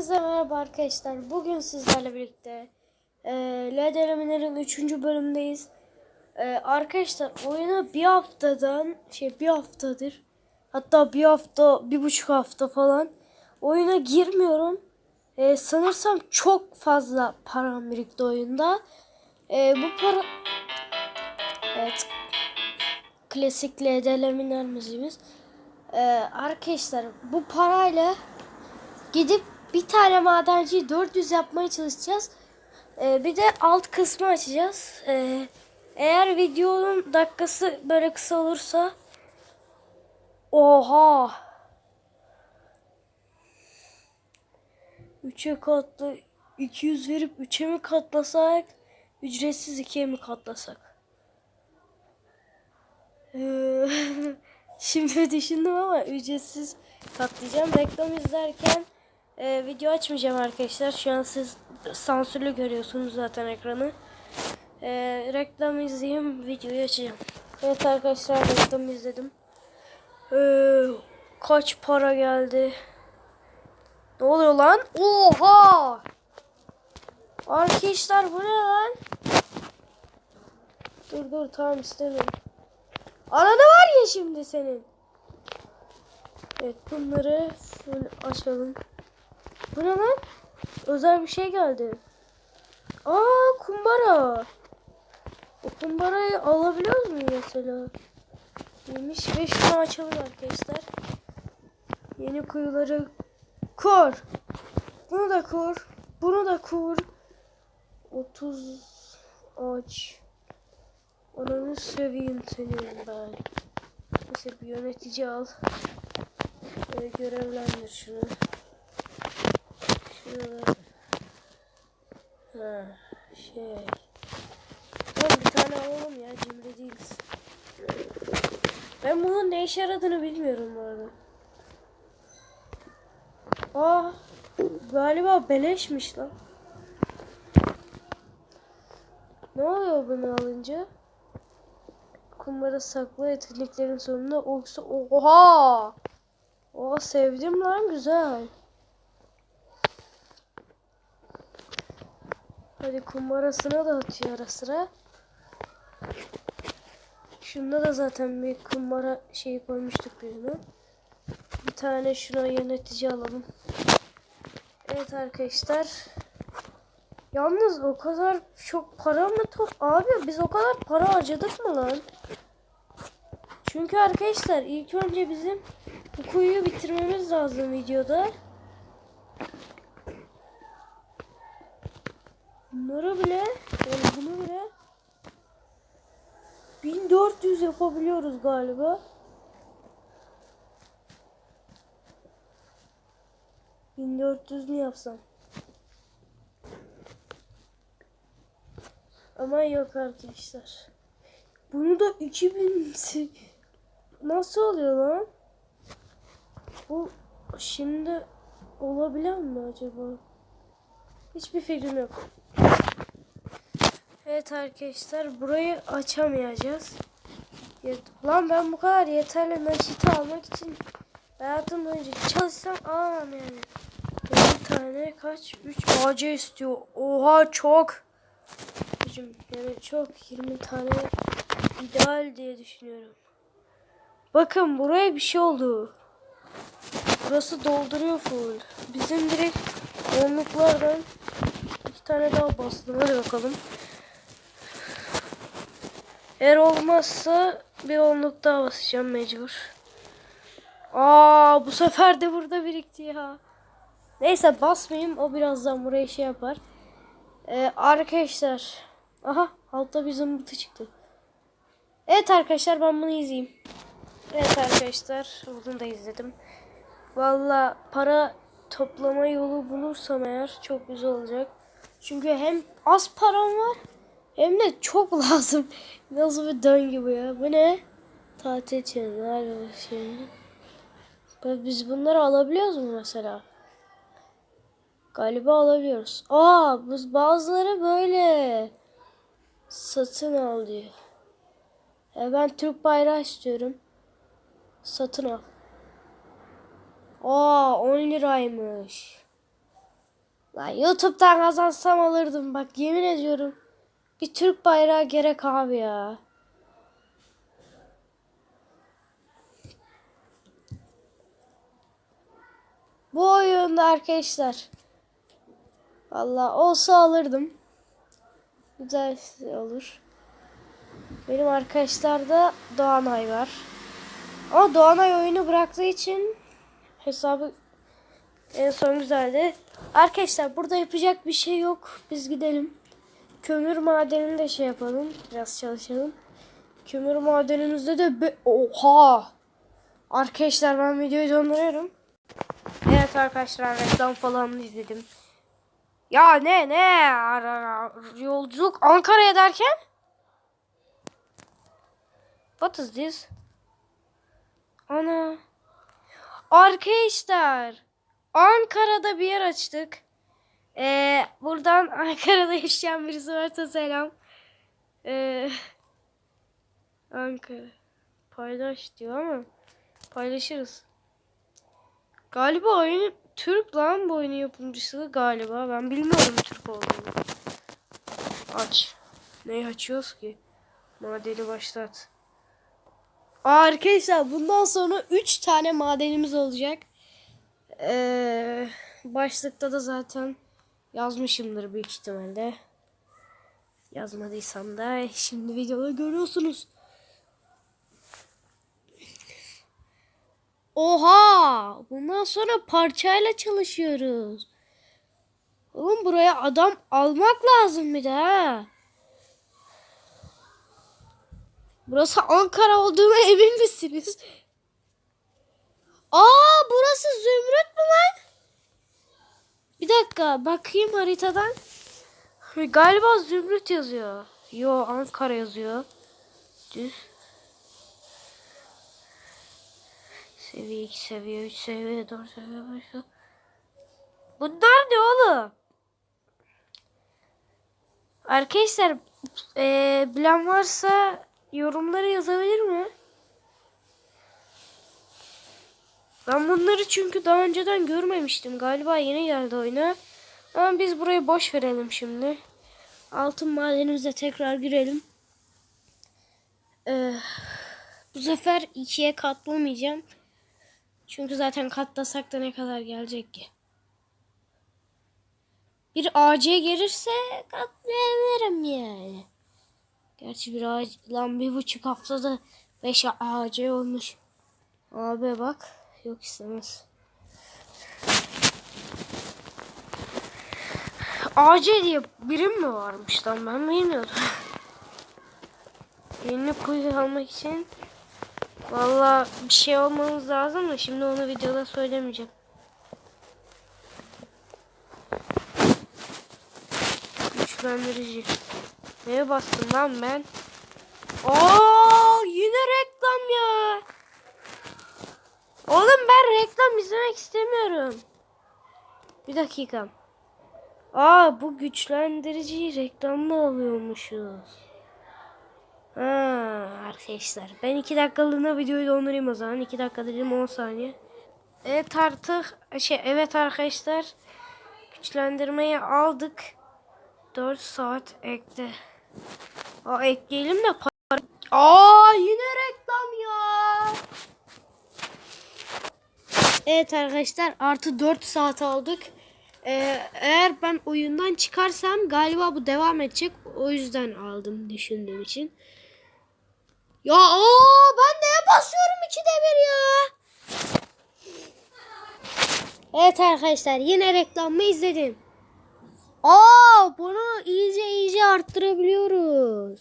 Hepinize merhaba arkadaşlar. Bugün sizlerle birlikte e, LED Elemenler'in 3. bölümündeyiz. E, arkadaşlar oyuna bir haftadan şey bir haftadır hatta bir hafta bir buçuk hafta falan oyuna girmiyorum. E, sanırsam çok fazla param birikti oyunda. E, bu para evet klasik LED müziğimiz. E, arkadaşlar bu parayla Gidip bir tane madenci 400 yapmaya çalışacağız. Ee, bir de alt kısmı açacağız. Ee, eğer videonun dakikası böyle kısa olursa Oha! 3'e katlı 200 verip 3'e mi katlasak ücretsiz 2'ye mi katlasak? Ee, Şimdi düşündüm ama ücretsiz katlayacağım. Reklam izlerken e, video açmayacağım arkadaşlar. Şu an siz sansürlü görüyorsunuz zaten ekranı. E, reklam izleyeyim videoyu açacağım. Evet arkadaşlar reklam izledim. E, kaç para geldi? Ne oluyor lan? Oha! Arkadaşlar bu ne lan? Dur dur tamam istemiyorum. Ananı var ya şimdi senin. Evet bunları full açalım. Bu ne lan? Özel bir şey geldi. Aa kumbara. O kumbarayı alabiliyoruz mu mesela? Neymiş ve şunu açalım arkadaşlar. Yeni kuyuları kur. Bunu da kur. Bunu da kur. 30 aç. Ananı seveyim senin ben. Neyse bir yönetici al. Ee, görevlendir şunu. Şunu Ha şey. Oğlum bir tane alalım ya cimri değiliz. Ben bunun ne işe yaradığını bilmiyorum bu arada. Aa galiba beleşmiş lan. Ne oluyor bunu alınca? kumbara saklı yeteneklerin sonunda olsa oha oha sevdim lan güzel hadi kumbarasına da atıyor ara sıra şunda da zaten bir kumbara şeyi koymuştuk birine bir tane şuna yönetici alalım evet arkadaşlar Yalnız o kadar çok para mı top? Abi biz o kadar para harcadık mı lan? Çünkü arkadaşlar ilk önce bizim bu kuyuyu bitirmemiz lazım videoda. Bunları bile yani bunu bile 1400 yapabiliyoruz galiba. 1400 mi yapsam? Ama yok arkadaşlar. Bunu da 2000 nasıl oluyor lan? Bu şimdi olabilen mi acaba? Hiçbir fikrim yok. Evet arkadaşlar burayı açamayacağız. Lan ben bu kadar yeterli nakiti almak için hayatım boyunca çalışsam alamam yani. Bir tane kaç? 3 AC istiyor. Oha çok gücüm. Yani çok 20 tane ideal diye düşünüyorum. Bakın buraya bir şey oldu. Burası dolduruyor full. Bizim direkt onluklardan iki tane daha bastım. Hadi bakalım. Eğer olmazsa bir onluk daha basacağım mecbur. Aa bu sefer de burada birikti ya. Neyse basmayayım o birazdan buraya şey yapar. Ee, arkadaşlar. Aha altta bir zımbıtı çıktı. Evet arkadaşlar ben bunu izleyeyim. Evet arkadaşlar bunu da izledim. Valla para toplama yolu bulursam eğer çok güzel olacak. Çünkü hem az param var hem de çok lazım. Nasıl bir döngü bu ya? Bu ne? Tatil çözümler şey. Biz bunları alabiliyoruz mu mesela? Galiba alabiliyoruz. Aa, bu bazıları böyle satın al diyor. E ben Türk bayrağı istiyorum. Satın al. Aa 10 liraymış. Lan YouTube'dan kazansam alırdım bak yemin ediyorum. Bir Türk bayrağı gerek abi ya. Bu oyunda arkadaşlar. Valla olsa alırdım. Güzel olur. Benim arkadaşlarda Doğanay var. Ama Doğanay oyunu bıraktığı için hesabı en son güzeldi. Arkadaşlar burada yapacak bir şey yok. Biz gidelim. Kömür madeninde şey yapalım. Biraz çalışalım. Kömür madenimizde de oha. Arkadaşlar ben videoyu donduruyorum. Evet arkadaşlar reklam falan izledim. Ya ne ne Ara- yolculuk Ankara'ya derken? What is this? Ana. Arkadaşlar Ankara'da bir yer açtık. Ee, buradan Ankara'da yaşayan birisi varsa selam. Ee, Ankara. Paylaş diyor ama paylaşırız. Galiba oyun Türk lan bu oyunun yapımcısı galiba. Ben bilmiyorum Türk olduğunu. Aç. Neyi açıyoruz ki? Madeni başlat. Aa, arkadaşlar bundan sonra 3 tane madenimiz olacak. Ee, başlıkta da zaten yazmışımdır büyük ihtimalle. Yazmadıysam da şimdi videoda görüyorsunuz. Oha! Bundan sonra parçayla çalışıyoruz. Oğlum buraya adam almak lazım bir de ha. Burası Ankara olduğuna emin misiniz? Aa burası Zümrüt mü lan? Bir dakika bakayım haritadan. Galiba Zümrüt yazıyor. Yo Ankara yazıyor. Düz. Seviye 2, seviye 3, seviye 4, seviye 5. Bunlar ne oğlum? Arkadaşlar eee bilen varsa yorumlara yazabilir mi? Ben bunları çünkü daha önceden görmemiştim. Galiba yeni geldi oyuna. Ama biz burayı boş verelim şimdi. Altın madenimize tekrar girelim. Ee, bu sefer ikiye katlamayacağım. Çünkü zaten katlasak da ne kadar gelecek ki? Bir AC gelirse katlayabilirim yani. Gerçi bir AC lan bir buçuk haftada 5 AC olmuş. Abi bak yok istemez. AC diye birim mi varmış lan ben bilmiyordum. Yeni kuyu almak için Valla bir şey olmanız lazım da şimdi onu videoda söylemeyeceğim. Güçlendirici. Neye bastım lan ben? Aa yine reklam ya. Oğlum ben reklam izlemek istemiyorum. Bir dakika. Aa bu güçlendirici reklamlı alıyormuşuz. Ha, arkadaşlar ben 2 dakikalığına videoyu dondurayım o zaman. 2 dakika dedim 10 saniye. Evet artık şey evet arkadaşlar güçlendirmeyi aldık. 4 saat ekle. Aa ekleyelim de. Aa yine reklam ya. Evet arkadaşlar artı 4 saat aldık. Ee, eğer ben oyundan çıkarsam galiba bu devam edecek. O yüzden aldım düşündüğüm için. Ya aa, ben neye basıyorum ikide bir ya? Evet arkadaşlar yine reklamı izledim. Aa bunu iyice iyice arttırabiliyoruz.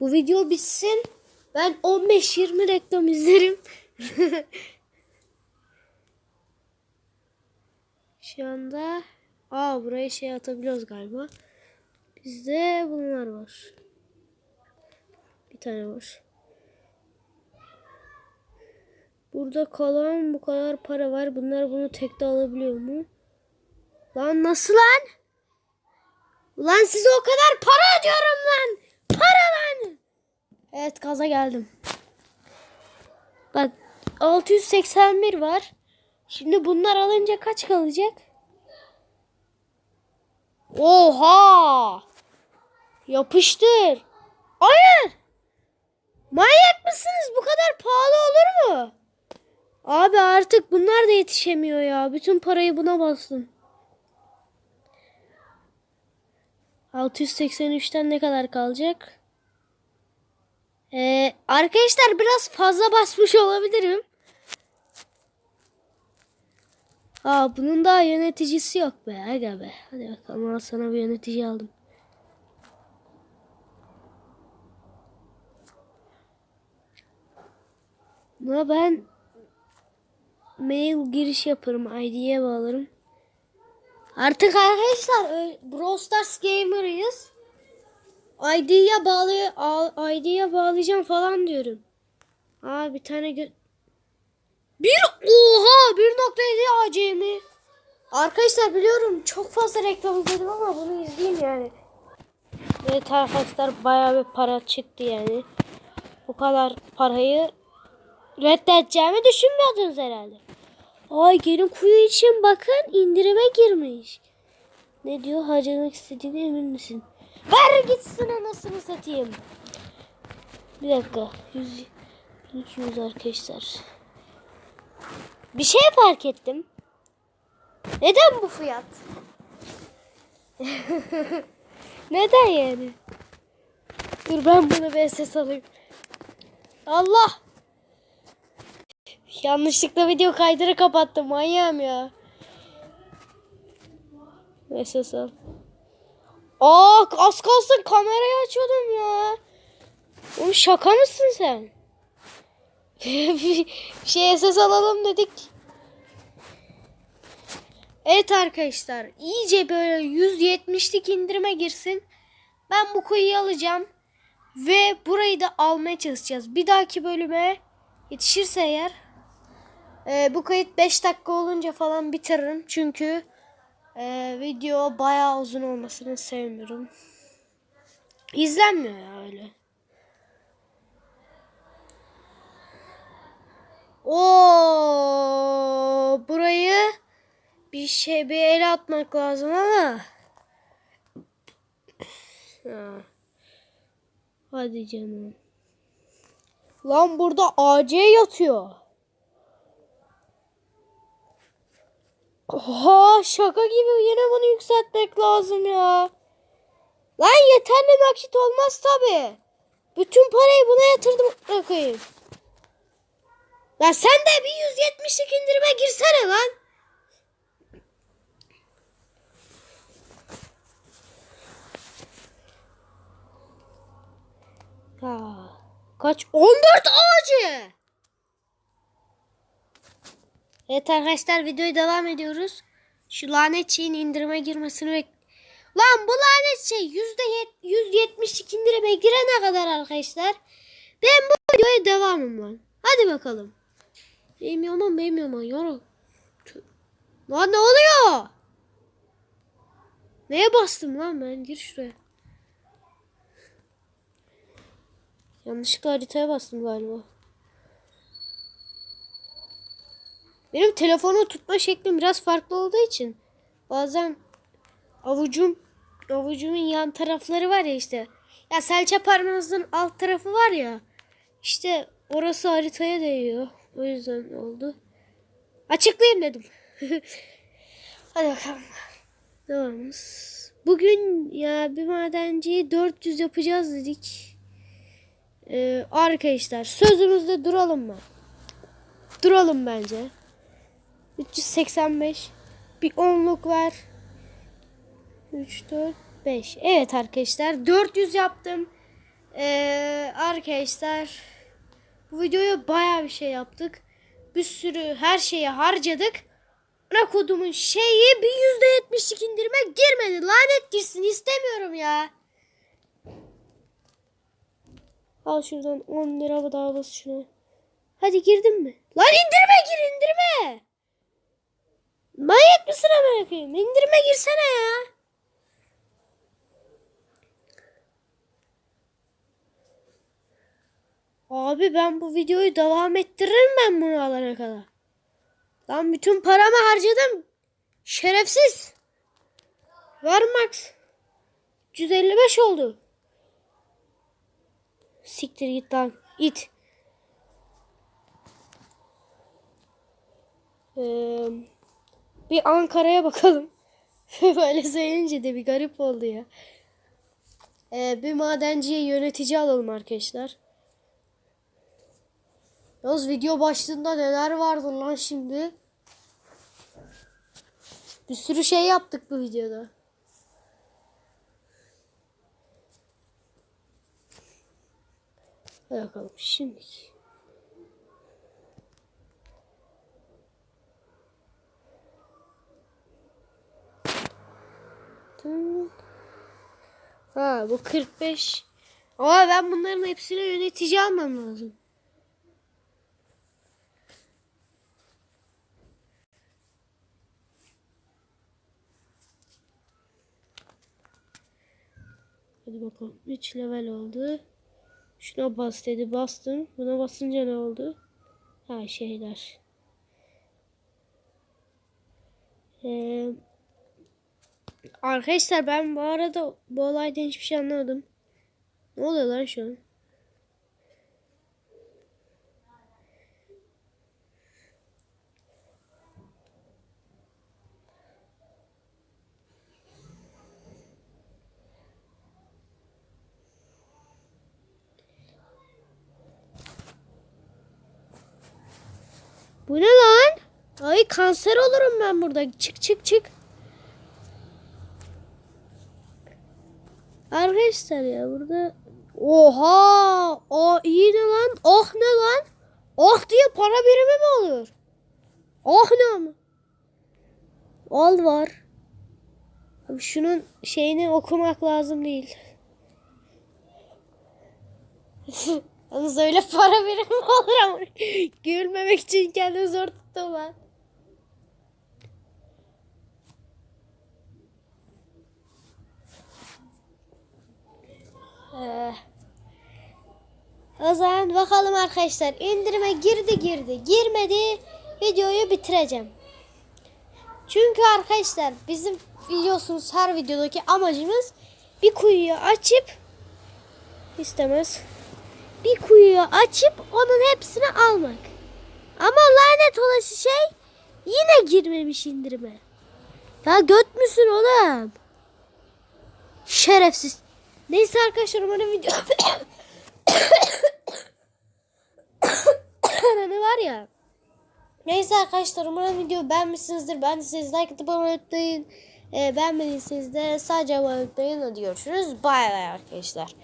Bu video bitsin. Ben 15-20 reklam izlerim. Şu anda aa buraya şey atabiliyoruz galiba. Bizde bunlar var. Bir tane var. Burada kalan bu kadar para var. Bunlar bunu tekte alabiliyor mu? Lan nasıl lan? Ulan size o kadar para ödüyorum lan. Para lan. Evet gaza geldim. Bak 681 var. Şimdi bunlar alınca kaç kalacak? Oha! Yapıştır. Hayır. Manyak mısınız? Bu kadar pahalı olur mu? Abi artık bunlar da yetişemiyor ya. Bütün parayı buna bastım. 683'ten ne kadar kalacak? Ee, arkadaşlar biraz fazla basmış olabilirim. Aa bunun daha yöneticisi yok be. Aga be. Hadi bakalım al sana bir yönetici aldım. Buna ben mail giriş yaparım. ID'ye bağlarım. Artık arkadaşlar Brawl Stars Gamer'ıyız. ID'ye bağlay ID'ye bağlayacağım falan diyorum. Aa bir tane bir oha 1.7 AC mi? Arkadaşlar biliyorum çok fazla reklam izledim ama bunu izleyeyim yani. Evet arkadaşlar bayağı bir para çıktı yani. Bu kadar parayı reddedeceğimi düşünmüyordunuz herhalde. Ay gelin kuyu için bakın indirime girmiş. Ne diyor harcamak istediğine emin misin? Ver gitsin anasını satayım. Bir dakika. 100, 200 arkadaşlar. Bir şey fark ettim. Neden bu fiyat? Neden yani? Dur ben bunu bir ses alayım. Allah! Yanlışlıkla video kaydını kapattım. Manyağım ya. Ses al. Aa az kalsın kamerayı açıyordum ya. Oğlum şaka mısın sen? Bir şey ses alalım dedik. Evet arkadaşlar iyice böyle 170'lik indirime girsin. Ben bu kuyuyu alacağım. Ve burayı da almaya çalışacağız. Bir dahaki bölüme yetişirse eğer e, bu kayıt 5 dakika olunca falan bitiririm. Çünkü e, video bayağı uzun olmasını sevmiyorum. İzlenmiyor ya öyle. Oo, burayı bir şey bir el atmak lazım ama. Ha. Hadi canım. Lan burada AC yatıyor. Oha şaka gibi yine bunu yükseltmek lazım ya. Lan yeterli nakit olmaz tabi. Bütün parayı buna yatırdım bırakayım. Lan sen de bir 170'lik indirime girsene lan. Ya kaç? 14 ağacı. Evet arkadaşlar videoya devam ediyoruz. Şu lanet şeyin indirime girmesini bek... Lan bu lanet şey yüzde yet- 170'lik indirime girene kadar arkadaşlar. Ben bu videoya devamım lan. Hadi bakalım. Benim yaman benim yaman. Tüh. Lan ne oluyor? Neye bastım lan ben? Gir şuraya. Yanlışlıkla haritaya bastım galiba. Benim telefonu tutma şeklim biraz farklı olduğu için bazen avucum avucumun yan tarafları var ya işte. Ya serçe parmağınızın alt tarafı var ya. İşte orası haritaya değiyor. O yüzden oldu. Açıklayayım dedim. Hadi bakalım. Devamız. Bugün ya bir madenciyi 400 yapacağız dedik. Ee, arkadaşlar sözümüzde duralım mı? Duralım bence. 385 bir onluk var. 3 4 5. Evet arkadaşlar 400 yaptım. Ee, arkadaşlar bu videoya baya bir şey yaptık. Bir sürü her şeyi harcadık. Ana kodumun şeyi bir yüzde yetmişlik indirime girmedi. Lanet girsin istemiyorum ya. Al şuradan 10 lira daha bas şuna. Hadi girdin mi? Lan indirme gir indirme. Manyak mısın amına koyayım? İndirme girsene ya. Abi ben bu videoyu devam ettiririm ben bunu alana kadar. Lan bütün paramı harcadım. Şerefsiz. Ver Max. 155 oldu. Siktir git lan. İt. Ee, bir Ankara'ya bakalım. Böyle söyleyince de bir garip oldu ya. Ee, bir madenciye yönetici alalım arkadaşlar. Yalnız video başlığında neler vardı lan şimdi. Bir sürü şey yaptık bu videoda. Hadi bakalım şimdi. Ha bu 45. Ama ben bunların hepsine yönetici almam lazım. Hadi bakalım. 3 level oldu. Şuna bas dedi. Bastım. Buna basınca ne oldu? Ha şeyler. Ee, arkadaşlar ben bu arada bu olaydan hiçbir şey anlamadım. Ne oluyor lan şu an? Bu ne lan? Ay kanser olurum ben burada. Çık çık çık. Arkadaşlar ya burada Oha! O iyi ne lan? Oh ne lan? Oh diye para birimi mi oluyor? Oh ne ama? Al var. Abi şunun şeyini okumak lazım değil. Yalnız öyle para birimi olur ama gülmemek için kendimi zor tuttum ben. Ee, o zaman bakalım arkadaşlar. indirime girdi girdi. Girmedi. Videoyu bitireceğim. Çünkü arkadaşlar bizim biliyorsunuz her videodaki amacımız bir kuyuyu açıp istemez. Bir kuyuyu açıp onun hepsini almak. Ama lanet olası şey yine girmemiş indirime. Ya göt müsün oğlum? Şerefsiz. Neyse arkadaşlar umarım video... ne var ya. Neyse arkadaşlar umarım video beğenmişsinizdir. Ben de siz like atıp abone unutmayın. Ee, beğenmediyseniz de sadece abone unutmayın. Hadi görüşürüz. Bay bay arkadaşlar.